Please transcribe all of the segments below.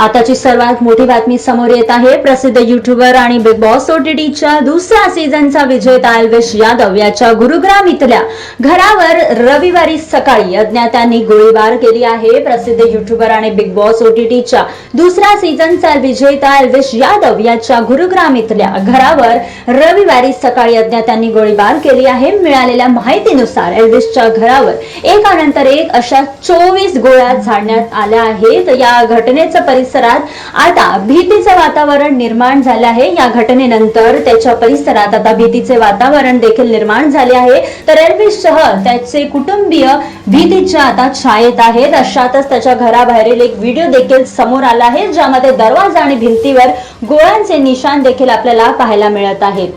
आताची सर्वात मोठी बातमी समोर येत आहे. प्रसिद्ध युट्यूबर आणि बिग बॉस ओटीटीच्या दुसऱ्या सीझनचा विजेता अल्वेश यादव याच्या गुरुग्राम इथल्या घरावर रविवारी सकाळी अज्ञातांनी गोळीबार केली आहे. प्रसिद्ध युट्यूबर आणि बिग बॉस ओटीटीच्या दुसऱ्या सीझनचा विजेता अल्वेश यादव याच्या गुरुग्राम इथल्या घरावर रविवारी सकाळी अज्ञातांनी गोळीबार केली आहे. मिळालेल्या माहितीनुसार एल्विसच्या घरावर एकानंतर एक अशा चोवीस गोळ्या झाडण्यात आल्या आहेत. या घटनेचं परिसरात आता भीतीचं वातावरण निर्माण झालं आहे. या घटनेनंतर त्याच्या परिसरात आता भीतीचे वातावरण देखील निर्माण झाले आहे. तर एल्विससह त्याचे कुटुंबीय भीतीच्या आता छायेत आहेत. अशातच त्याच्या घराबाहेरील एक व्हिडिओ देखील समोर आला आहे ज्यामध्ये दरवाजा आणि भिंतीवर गोळ्यांचे निशाण देखील आपल्याला पाहायला मिळत आहेत.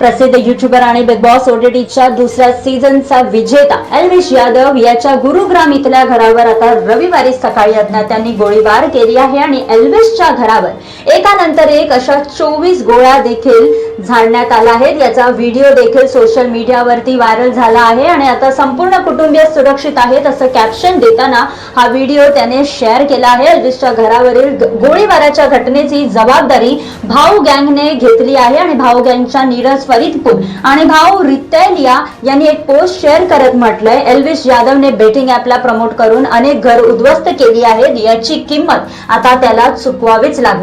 प्रसिद्ध युट्यूबर आणि बिग बॉस ओटीटीच्या दुसऱ्या सीझनचा विजेता एल्विश यादव याच्या गुरुग्राम इथल्या घरावर आता रविवारी सकाळी अज्ञात्यांनी गोळीबार केली आहे आणि एल्विसच्या घरावर एकानंतर एक अशा चोवीस गोळ्या देखील झाडण्यात आल्या आहेत. याचा व्हिडिओ देखील सोशल मीडियावरती व्हायरल झाला आहे आणि आता संपूर्ण कुटुंबीय सुरक्षित आहेत असं कॅप्शन देताना हा व्हिडिओ त्याने शेअर केला आहे. एल्विशच्या घरावरील गोळीबाराच्या घटनेची जबाबदारी भाऊ गँगने घेतली आहे आणि भाऊ गँगच्या नीरज फरीदपूर आणि भाऊ रितेलिया यांनी एक पोस्ट शेअर करत म्हटलंय एल्विस यादवने बेटिंग ऍपला प्रमोट करून अनेक घर उद्ध्वस्त केली आहेत याची किंमत आता त्याला चुकवावीच लागणार